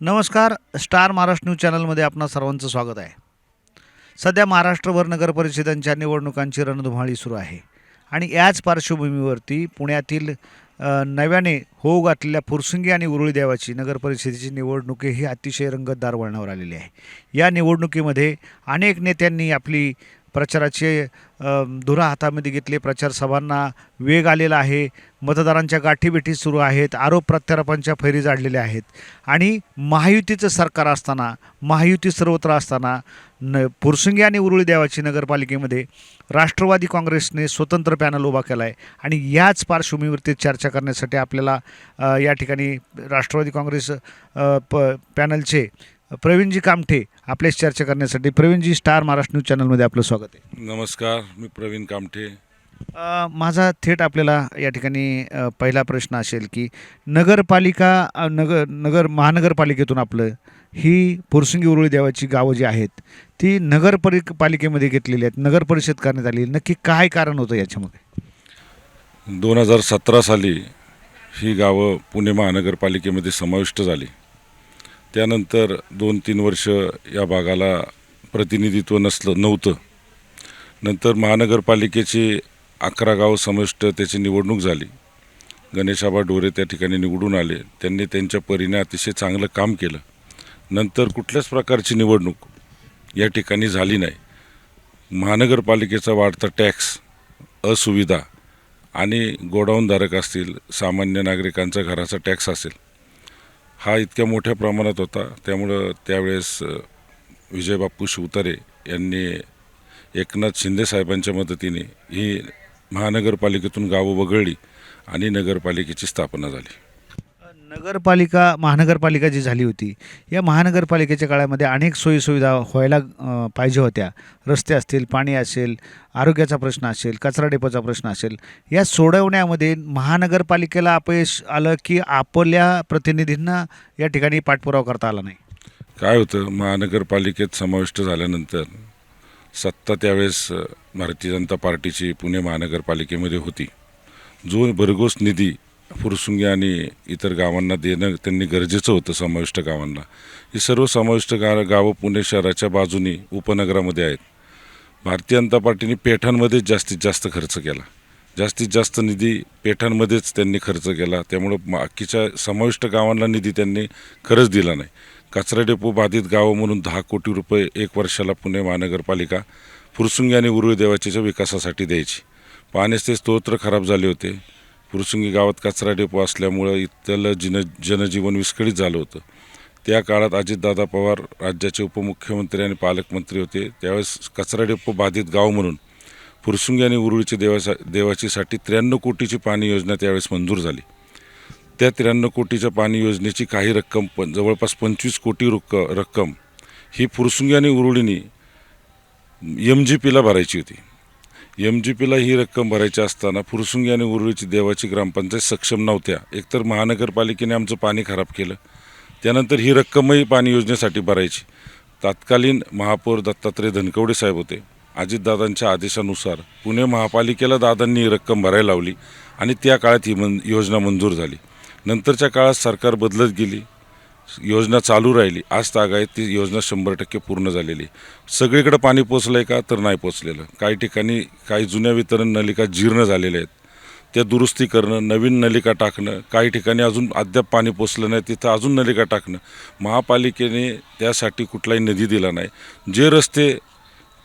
नमस्कार star Maharashtra news चॅनलमध्ये आपणा सर्वांचं स्वागत आहे. सध्या महाराष्ट्रभर नगरपरिषदांच्या निवडणुकांची रणधुमाळी सुरू आहे. आणि याच पार्श्वभूमीवरती पुण्यातील नव्याने होऊ घातलेल्या फुरसुंगी आणि उरुळी देवाची नगरपरिषदेची निवडणूक ही अतिशय रंगतदार वळणावर आलेली आहे. या निवडणुकीमध्ये अनेक नेत्यांनी आपली प्रचाराचे धुरा हातामध्ये घेतले. प्रचार सभांना वेग आलेला आहे. मतदारांच्या गाठीभेटी सुरू आहेत. आरोप प्रत्यारोपांच्या फैरी जाडलेल्या आहेत. आणि महायुतीचं सरकार असताना महायुती सर्वत्र असताना न पुरसुंगी आणि उरुळी देवाची नगरपालिकेमध्ये राष्ट्रवादी काँग्रेसने स्वतंत्र पॅनल उभा केला आहे आणि याच पार्श्वभूमीवरती चर्चा करण्यासाठी आपल्याला या ठिकाणी राष्ट्रवादी काँग्रेस प पॅनलचे प्रवीणजी कामठे आपल्याशी चर्चा करण्यासाठी. प्रवीणजी स्टार महाराष्ट्र न्यूज चॅनलमध्ये आपलं स्वागत आहे. नमस्कार मी प्रवीण कामठे. अ, माझा थेट आपल्याला या ठिकाणी अ, पहिला प्रश्न असेल की नगरपालिका अ, नगर नगर महानगरपालिकेतून आपलं ही पुरसुंगी उरुळी देवाची गावं जी आहेत ती नगर परि पालिकेमध्ये घेतलेली आहेत नगर परिषद करण्यात आली. नक्की काय कारण होतं याच्यामध्ये? दोन हजार सतरा साली ही गावं पुणे महानगरपालिकेमध्ये समाविष्ट झाली. त्यानंतर दोन तीन वर्ष या भागाला प्रतिनिधित्व नसलं नव्हतं. नंतर महानगरपालिकेची अकरा गाव समाविष्ट त्याची निवडणूक झाली. गणेशाबा डोरे त्या ठिकाणी निवडून आले. त्यांनी त्यांच्या परीने अतिशय चांगलं काम केलं. नंतर कुठल्याच प्रकारची निवडणूक या ठिकाणी झाली नाही. महानगरपालिकेचा वाढता टॅक्स असुविधा आणि गोडाऊनधारक असतील सामान्य नागरिकांचा घराचा टॅक्स असेल हा इतक्या मोठ्या प्रमाणात होता. त्यामुळं त्यावेळेस अ, विजयबापू शिवतारे यांनी एकनाथ शिंदे साहेबांच्या मदतीने ही महानगरपालिकेतून गावं वगळली आणि नगरपालिकेची स्थापना झाली. नगरपालिका महानगरपालिका जी झाली होती या महानगरपालिकेच्या काळामध्ये अनेक सोयीसुविधा व्हायला पाहिजे होत्या. रस्ते असतील पाणी असेल आरोग्याचा प्रश्न असेल कचरा डेपोचा प्रश्न असेल या सोडवण्यामध्ये महानगरपालिकेला अपयश आलं की आपल्या प्रतिनिधींना या ठिकाणी पाठपुरावा करता आला नाही? काय होतं महानगरपालिकेत समाविष्ट झाल्यानंतर सत्ता त्यावेळेस भारतीय जनता पार्टीची पुणे महानगरपालिकेमध्ये होती. जो भरघोस निधी फुरसुंगी आणि इतर गावांना देणं त्यांनी गरजेचं होतं समाविष्ट गावांना. ही सर्व समाविष्ट गा गावं पुणे शहराच्या बाजूनी उपनगरामध्ये आहेत. भारतीय जनता पार्टीने पेठांमध्येच जास्तीत जास्त खर्च केला. जास्तीत जास्त निधी पेठांमध्येच त्यांनी खर्च केला. त्यामुळं बाकीच्या समाविष्ट गावांना निधी त्यांनी खरंच दिला नाही. कचरा डेपो बाधित गावं म्हणून दहा कोटी रुपये एक वर्षाला पुणे महानगरपालिका फुरसुंगी आणि उरुळी देवाच्या विकासासाठी द्यायची. पाण्याचे स्तोत्र खराब झाले होते. पुरसुंगी गावात कचरा डेपो असल्यामुळं इथलं जन जनजीवन विस्कळीत झालं होतं. त्या काळात अजितदादा पवार राज्याचे उपमुख्यमंत्री आणि पालकमंत्री होते. त्यावेळेस कचरा डेपो बाधित गाव म्हणून फुरसुंगी आणि उरुळीची देवासा देवाचीसाठी त्र्याण्णव कोटीची पाणी योजना त्यावेळेस मंजूर झाली. त्या त्र्याण्णव कोटीच्या पाणी योजनेची काही रक्कम पण जवळपास पंचवीस कोटी रुक्क रक्कम ही फुरसुंगी आणि उरुळीनी एम जी पीला भरायची होती. एम जी पीला ही रक्कम भरायची असताना फुरसुंगी आणि उर्वेची देवाची ग्रामपंचायत सक्षम नव्हत्या. एकतर महानगरपालिकेने आमचं पाणी खराब केलं. त्यानंतर ही रक्कमही पाणी योजनेसाठी भरायची. तत्कालीन महापौर दत्तात्रय धनकवडे साहेब होते. अजितदादांच्या आदेशानुसार पुणे महापालिकेला दादांनी ही रक्कम भरायला लावली आणि त्या काळात ही मन योजना मंजूर झाली. नंतरच्या काळात सरकार बदलत गेली. योजना चालू राहिली. आज तागायत ती योजना शंभर टक्के पूर्ण झालेली सगळीकडे पाणी पोचलं आहे का तर नाही पोचलेलं. काही ठिकाणी काही जुन्या वितरण नलिका जीर्ण झालेल्या आहेत. त्या दुरुस्ती करणं नवीन नलिका टाकणं काही ठिकाणी अजून अद्याप पाणी पोचलं नाही तिथं अजून नलिका टाकणं महापालिकेने त्यासाठी कुठलाही निधी दिला नाही. जे रस्ते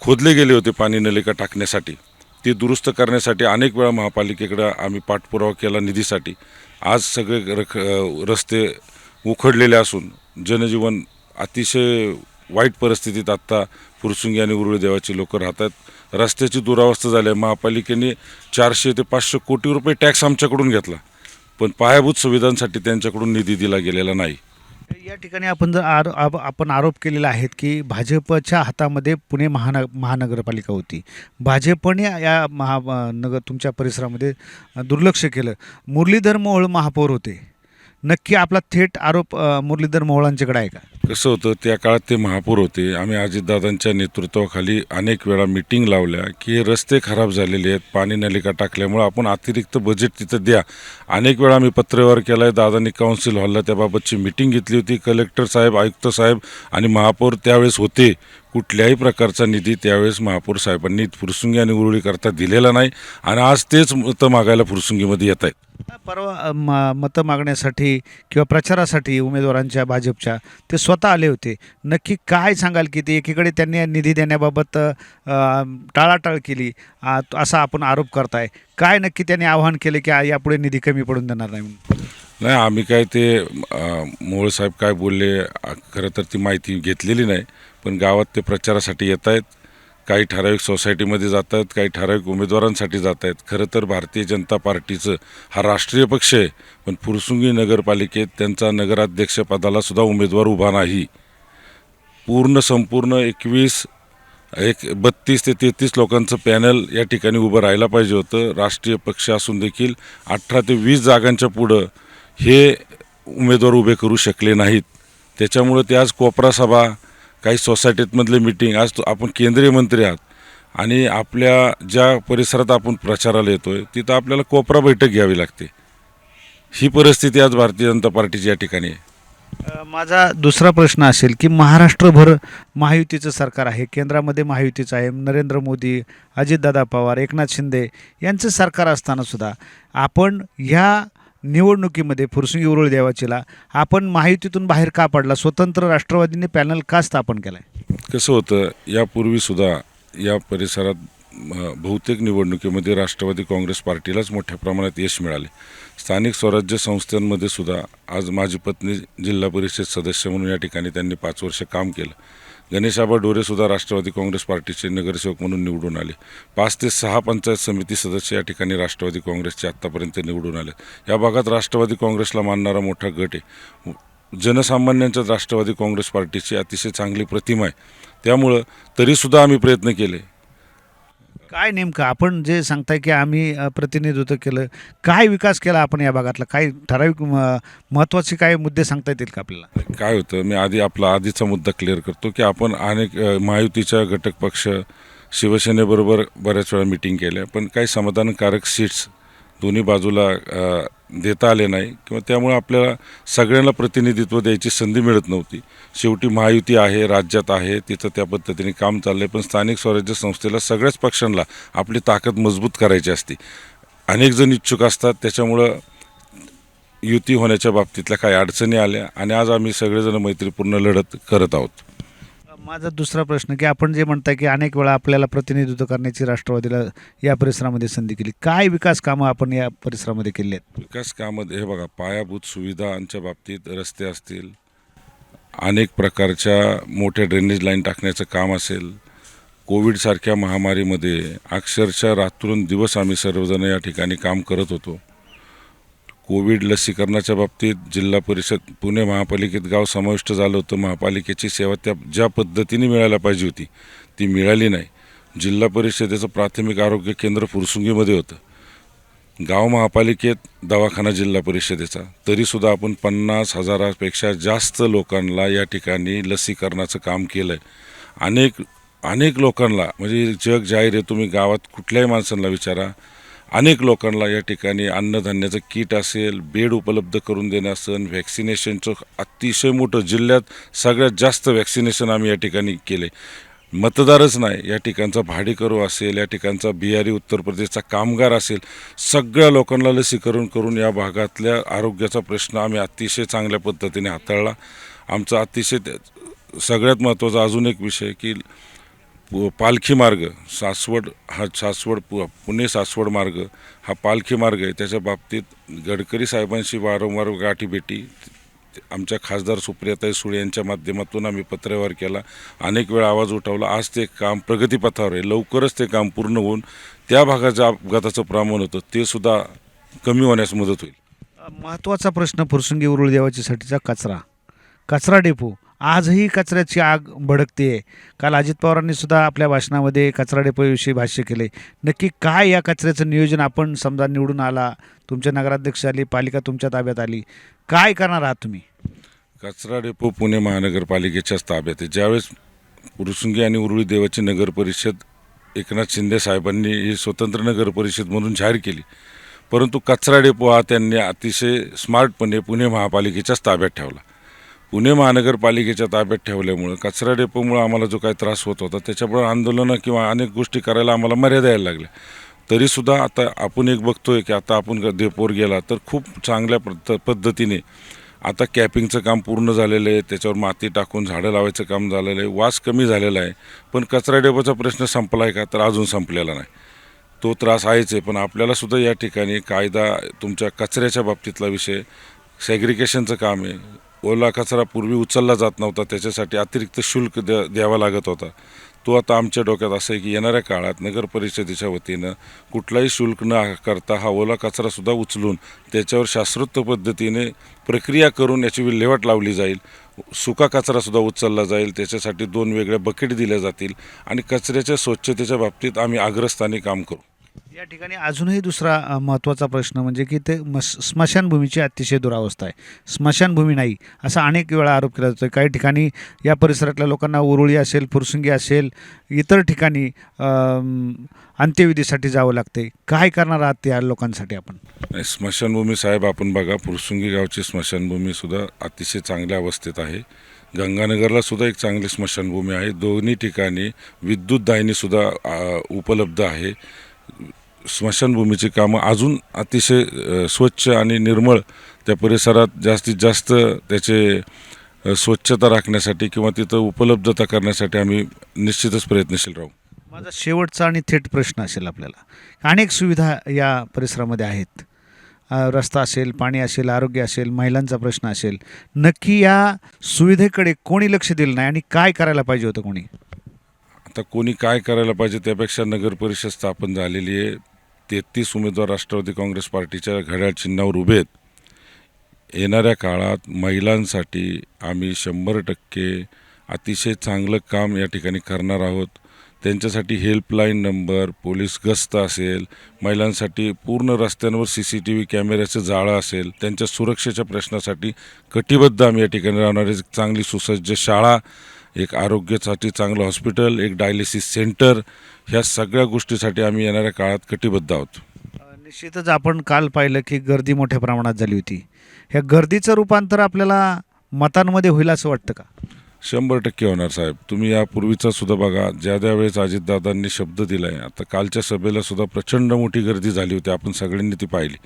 खोदले गेले होते पाणी नलिका टाकण्यासाठी ते दुरुस्त करण्यासाठी अनेक वेळा महापालिकेकडं आम्ही पाठपुरावा केला निधीसाठी. आज सगळे रख रस्ते उखडलेले असून जनजीवन अतिशय वाईट परिस्थितीत आत्ता फुरसुंगी आणि उरुळी देवाची लोक राहतात. रस्त्याची दुरावस्था झाली आहे महापालिकेने चारशे ते पाचशे कोटी रुपये टॅक्स आमच्याकडून घेतला. पण पायाभूत सुविधांसाठी त्यांच्याकडून निधी दिला गेलेला नाही. या ठिकाणी आपण जर आरो आप- आपण आरोप केलेला आहेत की भाजपच्या हातामध्ये पुणे महानग महानगरपालिका होती. भाजपने या महा नगर तुमच्या परिसरामध्ये दुर्लक्ष केलं. मुरलीधर मोहोळ महापौर होते. नक्की आपला थेट आरोप अ, मुरलीधर मोहोळांच्याकडे आहे का? कसं होतं त्या काळात ते महापौर होते. आम्ही अजितदादांच्या नेतृत्वाखाली अनेक वेळा मिटिंग लावल्या की हे रस्ते खराब झालेले आहेत पाणी नलिका टाकल्यामुळं आपण अतिरिक्त बजेट तिथं द्या. अनेक वेळा आम्ही पत्रव्यवहार केला आहे दादांनी काउन्सिल हॉलला त्याबाबतची मिटिंग घेतली होती. कलेक्टर साहेब आयुक्त साहेब आणि महापौर त्यावेळेस होते. कुठल्याही प्रकारचा निधी त्यावेळेस महापौर साहेबांनी फुरसुंगी आणि उरुळीकरता दिलेला नाही आणि आज तेच मतं मागायला फुरसुंगीमध्ये येत आहेत. परवा म मतं मागण्यासाठी किंवा प्रचारासाठी उमेदवारांच्या भाजपच्या ते स्वतः आले होते. नक्की काय सांगाल की ते एकीकडे त्यांनी निधी देण्याबाबत टाळाटाळ केली असा आपण आरोप करताय. काय नक्की त्यांनी आवाहन केले की यापुढे निधी कमी पडून देणार नाही? नाही आम्ही काय ते अं, मोहोळ साहेब काय बोलले खरं तर ती माहिती घेतलेली नाही. पण गावात ते प्रचारासाठी येत आहेत काही ठराविक सोसायटीमध्ये जात आहेत काही ठराविक उमेदवारांसाठी जात आहेत खरं तर भारतीय जनता पार्टीचं हा राष्ट्रीय पक्ष आहे पण फुरसुंगी नगरपालिकेत त्यांचा नगराध्यक्षपदाला सुद्धा उमेदवार उभा नाही. पूर्ण संपूर्ण एकवीस एक बत्तीस ते तेहतीस लोकांचं पॅनल या ठिकाणी उभं राहायला पाहिजे होतं. राष्ट्रीय पक्ष असून देखील अठरा ते वीस जागांच्या पुढं हे उमेदवार उभे करू शकले नाहीत. त्याच्यामुळं ते आज कोपरा सभा काही सोसायटीतमधले मिटिंग आज तो- आपण केंद्रीय मंत्री आहात. आणि आपल्या ज्या परिसरात आपण प्रचाराला येतोय तिथं आपल्याला कोपरा बैठक घ्यावी लागते. ही परिस्थिती आज भारतीय जनता पार्टीची या ठिकाणी आहे. माझा दुसरा प्रश्न असेल की महाराष्ट्रभर महायुतीचं सरकार आहे केंद्रामध्ये महायुतीचं आहे नरेंद्र मोदी अजितदादा पवार एकनाथ शिंदे यांचं सरकार असताना सुद्धा आपण ह्या निवडणुकीमध्ये फुरसुंगी उरुळ देवाचीला आपण महायुतीतून बाहेर का पडला? स्वतंत्र राष्ट्रवादीने पॅनल का स्थापन केलं आहे कसं होतं यापूर्वीसुद्धा या परिसरात बहुतेक निवडणुकीमध्ये राष्ट्रवादी काँग्रेस पार्टीलाच मोठ्या प्रमाणात यश मिळाले. स्थानिक स्वराज्य संस्थांमध्ये सुद्धा आज माझी पत्नी जिल्हा परिषद सदस्य म्हणून या ठिकाणी त्यांनी पाच वर्ष काम केलं. गणेशाबा डोरेसुद्धा राष्ट्रवादी काँग्रेस पार्टीचे नगरसेवक म्हणून निवडून आले. पाच ते सहा पंचायत समिती सदस्य या ठिकाणी राष्ट्रवादी काँग्रेसचे आत्तापर्यंत निवडून आले. या भागात राष्ट्रवादी काँग्रेसला मानणारा मोठा गट आहे. जनसामान्यांच्या राष्ट्रवादी काँग्रेस पार्टीची अतिशय चांगली प्रतिमा आहे. त्यामुळं तरीसुद्धा आम्ही प्रयत्न केले. काय नेमकं? आपण जे सांगताय की आम्ही प्रतिनिधित्व केलं काय विकास केला आपण या भागातला? काय ठराविक म- महत्त्वाचे काय मुद्दे सांगता येतील का आपल्याला? काय होतं मी आधी आपला आधीचा मुद्दा क्लिअर करतो की आपण अनेक महायुतीच्या घटक पक्ष शिवसेनेबरोबर बऱ्याच वेळा मिटिंग केल्या पण काही समाधानकारक सीट्स दोन्ही बाजूला देता आले नाही किंवा त्यामुळे आपल्याला सगळ्यांना प्रतिनिधित्व द्यायची संधी मिळत नव्हती. शेवटी महायुती आहे राज्यात आहे तिथं त्या पद्धतीने काम चाललं आहे पण स्थानिक स्वराज्य संस्थेला सगळ्याच पक्षांना आपली ताकद मजबूत करायची असते. अनेक जण इच्छुक असतात त्याच्यामुळं युती होण्याच्या बाबतीतल्या काही अडचणी आल्या आणि आज आम्ही सगळेजण मैत्रीपूर्ण लढत करत आहोत. माझा दुसरा प्रश्न की आपण जे म्हणताय की अनेक वेळा आपल्याला प्रतिनिधित्व करण्याची राष्ट्रवादीला या परिसरामध्ये संधी केली काय विकास कामं आपण या परिसरामध्ये केली आहेत? विकास कामं हे बघा पायाभूत सुविधांच्या बाबतीत रस्ते असतील अनेक प्रकारच्या मोठ्या ड्रेनेज लाईन टाकण्याचं काम असेल कोविडसारख्या महामारीमध्ये अक्षरशः रात्रून दिवस आम्ही सर्वजण या ठिकाणी काम करत होतो. कोविड लसीकरणाच्या बाबतीत जिल्हा परिषद पुणे महापालिकेत गाव समाविष्ट झालं होतं. महापालिकेची सेवा त्या ज्या पद्धतीने मिळायला पाहिजे होती ती मिळाली नाही. जिल्हा परिषदेचं प्राथमिक आरोग्य केंद्र फुरसुंगीमध्ये होतं. गाव महापालिकेत दवाखाना जिल्हा परिषदेचा. तरीसुद्धा आपण पन्नास हजारापेक्षा जास्त लोकांना या ठिकाणी लसीकरणाचं काम केलं आहे अनेक अनेक लोकांना म्हणजे जग जाहीर आहे तुम्ही गावात कुठल्याही माणसांना विचारा अनेक लोकांना या ठिकाणी अन्नधान्याचं किट असेल बेड उपलब्ध करून देणं असेल व्हॅक्सिनेशनचं अतिशय मोठं जिल्ह्यात सगळ्यात जास्त व्हॅक्सिनेशन आम्ही या ठिकाणी केले मतदारच नाही. या ठिकाणचा भाडेकरू असेल या ठिकाणचा बिहारी उत्तर प्रदेशचा कामगार असेल सगळ्या लोकांना लसीकरण करून या भागातल्या आरोग्याचा प्रश्न आम्ही अतिशय चांगल्या पद्धतीने हाताळला. आमचा अतिशय त्या- सगळ्यात महत्त्वाचा अजून एक विषय की पु- पालखी मार्ग सासवड हा सासवड पु पुणे सासवड मार्ग हा पालखी मार्ग आहे. त्याच्या बाबतीत गडकरी साहेबांशी वारंवार गाठीभेटी आमच्या खासदार सुप्रियाताई सुळे यांच्या माध्यमातून आम्ही पत्रव्यवहार केला. अनेक वेळा आवाज उठवला. आज ते काम प्रगतीपथावर आहे. लवकरच ते काम पूर्ण होऊन त्या भागाच्या अपघाताचं प्रमाण होतं. ते सुद्धा कमी होण्यास मदत होईल. महत्त्वाचा प्रश्न फुरसुंगी उरुळ देवाचीसाठीचा कचरा. कचरा डेपो. आजही कचऱ्याची आग भडकते. काल अजित पवारांनी सुद्धा आपल्या भाषणामध्ये कचरा डेपोविषयी भाष्य केले. नक्की काय या कचऱ्याचं नियोजन आपण समजा निवडून आला तुमच्या नगराध्यक्ष आली पालिका तुमच्या ताब्यात आली काय करणार आहात तुम्ही? कचरा डेपो पुणे महानगरपालिकेच्याच ताब्यात आहे. ज्यावेळेस पुरसुंगी आणि उरुळी देवाची नगर परिषद एकनाथ शिंदे साहेबांनी ही स्वतंत्र नगर परिषद म्हणून जाहीर केली. परंतु कचरा डेपो हा त्यांनी अतिशय स्मार्टपणे पुणे महापालिकेच्याच ताब्यात ठेवला. पुणे महानगरपालिकेच्या ताब्यात ठेवल्यामुळं कचरा डेपोमुळं आम्हाला जो काही त्रास होत होता त्याच्यामुळं आंदोलनं किंवा अनेक गोष्टी करायला आम्हाला मर्यादा यायला लागल्या. तरीसुद्धा आता आपण एक बघतोय की आता आपण डेपोवर गेला तर खूप चांगल्या पद्ध पद्धतीने आता कॅपिंगचं काम पूर्ण झालेलं आहे त्याच्यावर माती टाकून झाडं लावायचं काम झालेलं आहे वास कमी झालेला आहे पण कचरा डेपोचा प्रश्न संपला आहे का? तर अजून संपलेला नाही. तो त्रास आहेच आहे पण आपल्यालासुद्धा या ठिकाणी कायदा तुमच्या कचऱ्याच्या बाबतीतला विषय सेग्रिकेशनचं काम आहे ओला कचरा पूर्वी उचलला जात नव्हता त्याच्यासाठी अतिरिक्त शुल्क द्या द्यावा लागत होता. तो आता आमच्या डोक्यात असं आहे की येणाऱ्या काळात नगर परिषदेच्या वतीनं कुठलाही शुल्क न करता हा ओला कचरासुद्धा उचलून त्याच्यावर शास्त्रोक्त पद्धतीने प्रक्रिया करून याची विल्हेवाट लावली जाईल. सुका कचरासुद्धा उचलला जाईल त्याच्यासाठी दोन वेगळ्या बकेट दिल्या जातील आणि कचऱ्याच्या स्वच्छतेच्या बाबतीत आम्ही अग्रस्थानी काम करू. या ठिकाणी अजूनही दुसरा महत्त्वाचा प्रश्न म्हणजे की ते मस स्मशानभूमीची अतिशय दुरावस्था आहे. स्मशानभूमी नाही असा अनेक वेळा आरोप केला जातो काही ठिकाणी या परिसरातल्या लोकांना उरुळी असेल फुरसुंगी असेल इतर ठिकाणी अंत्यविधीसाठी जावं लागते काय करणार आहात त्या लोकांसाठी आपण? स्मशानभूमी साहेब आपण बघा फुरसुंगी गावची स्मशानभूमीसुद्धा अतिशय चांगल्या अवस्थेत आहे. गंगानगरला सुद्धा एक चांगली स्मशानभूमी आहे. दोन्ही ठिकाणी विद्युत दाहिनीसुद्धा उपलब्ध आहे. स्मशानभूमीची कामं अजून अतिशय स्वच्छ आणि निर्मळ त्या परिसरात जास्तीत जास्त त्याचे स्वच्छता राखण्यासाठी किंवा तिथं उपलब्धता करण्यासाठी आम्ही निश्चितच प्रयत्नशील राहू. माझा शेवटचा आणि थेट प्रश्न असेल आपल्याला. अनेक सुविधा या परिसरामध्ये आहेत. रस्ता असेल पाणी असेल आरोग्य असेल महिलांचा प्रश्न असेल. नक्की या सुविधेकडे कोणी लक्ष दिलं नाही आणि काय करायला पाहिजे होतं कोणी? आता कोणी काय करायला पाहिजे त्यापेक्षा नगर परिषद स्थापन झालेली आहे. तेहतीस उमेदवार राष्ट्रवादी काँग्रेस पार्टीच्या घड्याळ चिन्हावर उभे आहेत. येणाऱ्या काळात महिलांसाठी आम्ही शंभर टक्के अतिशय चांगलं काम या ठिकाणी करणार आहोत. त्यांच्यासाठी हेल्पलाईन नंबर पोलीस गस्त असेल महिलांसाठी पूर्ण रस्त्यांवर सी सी टी व्ही कॅमेऱ्याचं जाळं असेल त्यांच्या सुरक्षेच्या प्रश्नासाठी कटिबद्ध आम्ही या ठिकाणी राहणारी चांगली सुसज्ज शाळा एक आरोग्यासाठी चांगलं हॉस्पिटल एक डायलिसिस सेंटर ह्या सगळ्या गोष्टीसाठी आम्ही येणाऱ्या काळात कटिबद्ध आहोत. निश्चितच आपण काल पाहिलं की गर्दी मोठ्या प्रमाणात झाली होती. ह्या गर्दीचं रूपांतर आपल्याला मतांमध्ये होईल असं वाटतं का? शंभर टक्के होणार साहेब. तुम्ही यापूर्वीचा सुद्धा बघा ज्या ज्या वेळेस अजितदादांनी शब्द दिलाय आता कालच्या सभेला सुद्धा प्रचंड मोठी गर्दी झाली होती आपण सगळ्यांनी ती पाहिली.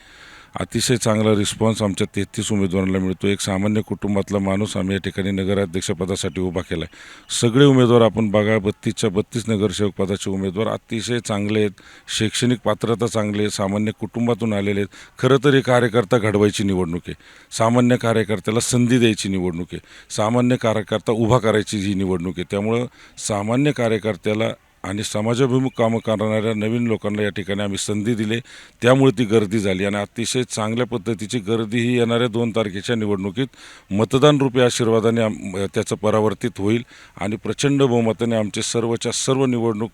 अतिशय चांगला रिस्पॉन्स आमच्या तेहतीस उमेदवारांना मिळतो एक सामान्य कुटुंबातला माणूस आम्ही या ठिकाणी नगराध्यक्षपदासाठी उभा केला आहे सगळे उमेदवार आपण बघा बत्तीसच्या बत्तीस नगरसेवक पदाचे उमेदवार अतिशय चांगले आहेत. शैक्षणिक पात्रता चांगली आहे. सामान्य कुटुंबातून आलेले आहेत. खरं तर हे कार्यकर्ता घडवायची निवडणूक आहे. सामान्य कार्यकर्त्याला संधी द्यायची निवडणूक आहे. सामान्य कार्यकर्ता उभा करायची ही निवडणूक आहे. त्यामुळं सामान्य कार्यकर्त्याला आणि समाजाभिमुख कामं करणाऱ्या नवीन लोकांना या ठिकाणी आम्ही संधी दिली. त्यामुळे ती गर्दी झाली आणि अतिशय चांगल्या पद्धतीची गर्दी ही येणाऱ्या दोन तारखेच्या निवडणुकीत मतदान रूपी आशीर्वादाने आम- त्याचं परावर्तित होईल आणि प्रचंड बहुमताने आमचे सर्वच्या सर्व निवडणूक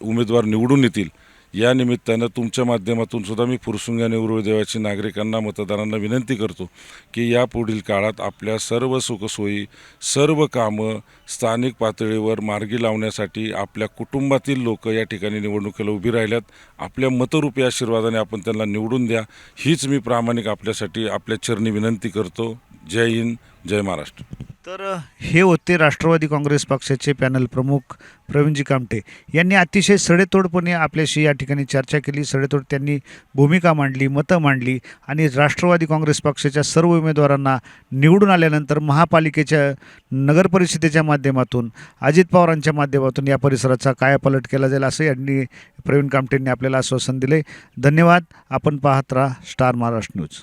उमेदवार निवडून येतील. या निमित्तानं तुमच्या माध्यमातून सुद्धा मी फुरसुंगी उरुळ देवाची नागरिकांना मतदारांना विनंती करतो की या पुढील काळात आपल्या सर्व सुखसोयी सर्व कामं स्थानिक पातळीवर मार्गी लावण्यासाठी आपल्या कुटुंबातील लोक या ठिकाणी निवडणुकीला उभी राहिल्यात. आपल्या मतरूपी आशीर्वादाने आपण त्यांना निवडून द्या. हीच मी प्रामाणिक आपल्यासाठी आपल्या चरणी विनंती करतो. जय हिंद. जय महाराष्ट्र. तर हे होते राष्ट्रवादी काँग्रेस पक्षाचे पॅनल प्रमुख प्रवीणजी कामटे. यांनी अतिशय सडेतोडपणे आपल्याशी या ठिकाणी चर्चा केली. सडेतोड त्यांनी भूमिका मांडली मतं मांडली आणि राष्ट्रवादी काँग्रेस पक्षाच्या सर्व उमेदवारांना निवडून आल्यानंतर महापालिकेच्या नगरपरिषदेच्या माध्यमातून अजित पवारांच्या माध्यमातून या परिसराचा कायापालट केला जाईल असं यांनी प्रवीण कामटेंनी आपल्याला आश्वासन दिले धन्यवाद. आपण पाहत राहा स्टार महाराष्ट्र न्यूज.